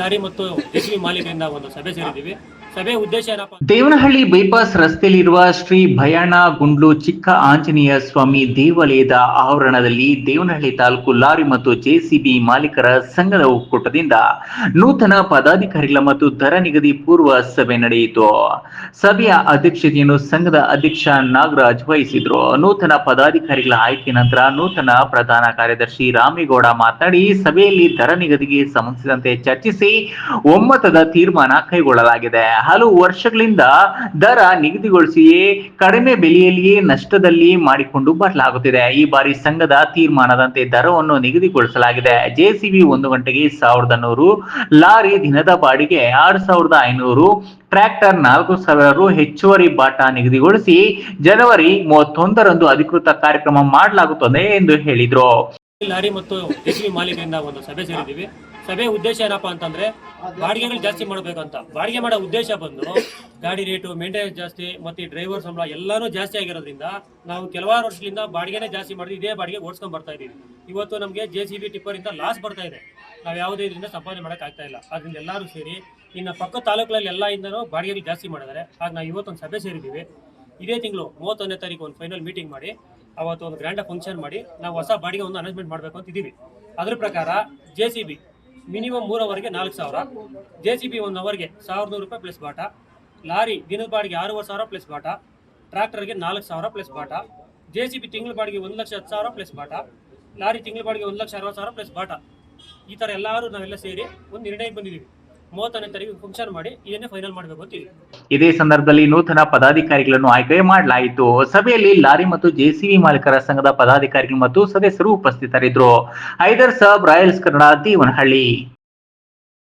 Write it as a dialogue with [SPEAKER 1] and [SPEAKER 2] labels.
[SPEAKER 1] Lorry ಮತ್ತು JCB ಮಾಲೀಕರಿಂದ ಒಂದು ಸಭೆ ಸೇರಿದ್ದೀವಿ. ಸಭೆ ಉದ್ದೇಶ ಏನಪ್ಪ
[SPEAKER 2] ದೇವನಹಳ್ಳಿ ಬೈಪಾಸ್ ರಸ್ತೆಯಲ್ಲಿರುವ ಶ್ರೀ ಭಯಾಣ ಗುಂಡ್ಲು ಚಿಕ್ಕ ಆಂಜನೇಯ ಸ್ವಾಮಿ ದೇವಾಲಯದ ಆವರಣದಲ್ಲಿ ದೇವನಹಳ್ಳಿ ತಾಲೂಕು ಲಾರಿ ಮತ್ತು ಜೆಸಿಬಿ ಮಾಲೀಕರ ಸಂಘದ ಒಕ್ಕೂಟದಿಂದ ನೂತನ ಪದಾಧಿಕಾರಿಗಳ ಮತ್ತು ದರ ನಿಗದಿ ಪೂರ್ವ ಸಭೆ ನಡೆಯಿತು. ಸಭೆಯ ಅಧ್ಯಕ್ಷತೆಯನ್ನು ಸಂಘದ ಅಧ್ಯಕ್ಷ ನಾಗರಾಜ್ ವಹಿಸಿದ್ರು. ನೂತನ ಪದಾಧಿಕಾರಿಗಳ ಆಯ್ಕೆ ನಂತರ ನೂತನ ಪ್ರಧಾನ ಕಾರ್ಯದರ್ಶಿ ರಾಮೇಗೌಡ ಮಾತನಾಡಿ, ಸಭೆಯಲ್ಲಿ ದರ ನಿಗದಿಗೆ ಸಂಬಂಧಿಸಿದಂತೆ ಚರ್ಚಿಸಿ ಒಮ್ಮತದ ತೀರ್ಮಾನ ಕೈಗೊಳ್ಳಲಾಗಿದೆ. ಹಲವು ವರ್ಷಗಳಿಂದ ದರ ನಿಗದಿಗೊಳಿಸಿಯೇ ಕಡಿಮೆ ಬೆಲೆಯಲ್ಲಿಯೇ ನಷ್ಟದಲ್ಲಿ ಮಾಡಿಕೊಂಡು ಬರಲಾಗುತ್ತಿದೆ ಈ ಬಾರಿ ಸಂಘದ ತೀರ್ಮಾನದಂತೆ ದರವನ್ನು ನಿಗದಿಗೊಳಿಸಲಾಗಿದೆ. ಜೆಸಿಬಿ ಒಂದು ಗಂಟೆಗೆ ಸಾವಿರದ ನೂರು, ಲಾರಿ ದಿನದ ಬಾಡಿಗೆ ಆರು ಸಾವಿರದ ಐನೂರು, ಟ್ರ್ಯಾಕ್ಟರ್ ನಾಲ್ಕು ಸಾವಿರ ರು ಹೆಚ್ಚುವರಿ ಬಾಟ ನಿಗದಿಗೊಳಿಸಿ ಜನವರಿ ಮೂವತ್ತೊಂದರಂದು ಅಧಿಕೃತ ಕಾರ್ಯಕ್ರಮ ಮಾಡಲಾಗುತ್ತದೆ ಎಂದು ಹೇಳಿದ್ರು.
[SPEAKER 1] ಲಾರಿ ಮತ್ತು ಮಾಲೀಕರಿಂದ ಒಂದು ಸಭೆ ಸೇರಿದ್ದೀವಿ. ಸಭೆ ಉದ್ದೇಶ ಏನಪ್ಪಾ ಅಂತಂದ್ರೆ ಬಾಡಿಗೆಗಳು ಜಾಸ್ತಿ ಮಾಡಬೇಕಂತ. ಬಾಡಿಗೆ ಮಾಡೋ ಉದ್ದೇಶ ಬಂದು ಗಾಡಿ ರೇಟು ಮೇಂಟೆನೆನ್ಸ್ ಜಾಸ್ತಿ ಮತ್ತೆ ಡ್ರೈವರ್ ಸಂಬಳ ಎಲ್ಲಾನು ಜಾಸ್ತಿ ಆಗಿರೋದ್ರಿಂದ ನಾವು ಕೆಲವಾರು ವರ್ಷಗಳಿಂದ ಬಾಡಿಗೆನೇ ಜಾಸ್ತಿ ಮಾಡಿದ್ವಿ ಇದೇ ಬಾಡಿಗೆ ಓಡಿಸ್ಕೊಂಡ್ ಬರ್ತಾ ಇದೀವಿ ಇವತ್ತು ನಮಗೆ ಜೆ ಸಿ ಬಿ ಟಿಪ್ಪರ್ ಇಂದ ಲಾಸ್ ಬರ್ತಾ ಇದೆ. ನಾವು ಯಾವುದೇ ಇದರಿಂದ ಸಂಪಾದನೆ ಮಾಡಕ್ ಆಗ್ತಾ ಇಲ್ಲ. ಅದರಿಂದ ಎಲ್ಲರೂ ಸೇರಿ ಇನ್ನು ಪಕ್ಕ ತಾಲೂಕುಗಳಲ್ಲಿ ಎಲ್ಲ ಇಂದನೂ ಬಾಡಿಗೆಗಳು ಜಾಸ್ತಿ ಮಾಡಿದ್ದಾರೆ. ಆಗ ನಾವು ಇವತ್ತೊಂದು ಸಭೆ ಸೇರಿದ್ದೀವಿ. ಇದೇ ತಿಂಗಳು ಮೂವತ್ತೊಂದನೇ ತಾರೀಕು ಒಂದು ಫೈನಲ್ ಮೀಟಿಂಗ್ ಮಾಡಿ ಅವತ್ತು ಒಂದು ಗ್ರ್ಯಾಂಡ್ ಫಂಕ್ಷನ್ ಮಾಡಿ ನಾವು ಹೊಸ ಬಾಡಿಗೆ ಒಂದು ಅರೇಂಜ್ಮೆಂಟ್ ಮಾಡಬೇಕು ಅಂತ ಇದೀವಿ ಅದ್ರ ಪ್ರಕಾರ ಜೆ ಸಿ ಬಿ ಮಿನಿಮಮ್ ಮೂರು ಅವರ್ಗೆ ನಾಲ್ಕು ಸಾವಿರ. ಜೆ ಸಿ ಬಿ ಒನ್ ಅವರ್ಗೆ ಸಾವಿರದ ನೂರು ರೂಪಾಯಿ ಪ್ಲಸ್ ಬಾಟ. ಲಾರಿ ದಿನದ ಬಾಡಿಗೆ ಆರೂವರೆ ಸಾವಿರ ಪ್ಲಸ್ ಬಾಟ. ಟ್ರ್ಯಾಕ್ಟರ್ಗೆ ನಾಲ್ಕು ಸಾವಿರ ಪ್ಲಸ್ ಬಾಟ. ಜೆ ಸಿ ಬಿ ತಿಂಗಳ ಬಾಡಿಗೆ ಒಂದು ಲಕ್ಷ ಹತ್ತು ಸಾವಿರ ಪ್ಲಸ್ ಬಾಟ. ಲಾರಿ ತಿಂಗಳ ಬಾಡಿಗೆ ಒಂದು ಲಕ್ಷ ಅರವತ್ತು ಸಾವಿರ ಪ್ಲಸ್ ಬಾಟ. ಈ ಥರ ಎಲ್ಲರೂ ನಾವೆಲ್ಲ ಸೇರಿ ಒಂದು ನಿರ್ಣಯಕ್ಕೆ ಬಂದಿದ್ದೀವಿ. ಮೂವತ್ತನೇ ತಾರೀಕು ಫಂಕ್ಷನ್ ಮಾಡಿ ಇದನ್ನೇ ಫೈನಲ್ ಮಾಡಬೇಕು ಅಂತ
[SPEAKER 2] ಇದೇ ಸಂದರ್ಭದಲ್ಲಿ ನೂತನ ಪದಾಧಿಕಾರಿಗಳನ್ನು ಆಯ್ಕೆ ಮಾಡಲಾಯಿತು. ಸಭೆಯಲ್ಲಿ ಲಾರಿ ಮತ್ತು ಜೆಸಿಬಿ ಮಾಲೀಕರ ಸಂಘದ ಪದಾಧಿಕಾರಿಗಳು ಮತ್ತು ಸದಸ್ಯರು ಉಪಸ್ಥಿತರಿದ್ದರು. ಹೈದರ್ ಸಾಬ್ ರಾಯಲ್ಸ್ ಕನ್ನಡ ದೇವನಹಳ್ಳಿ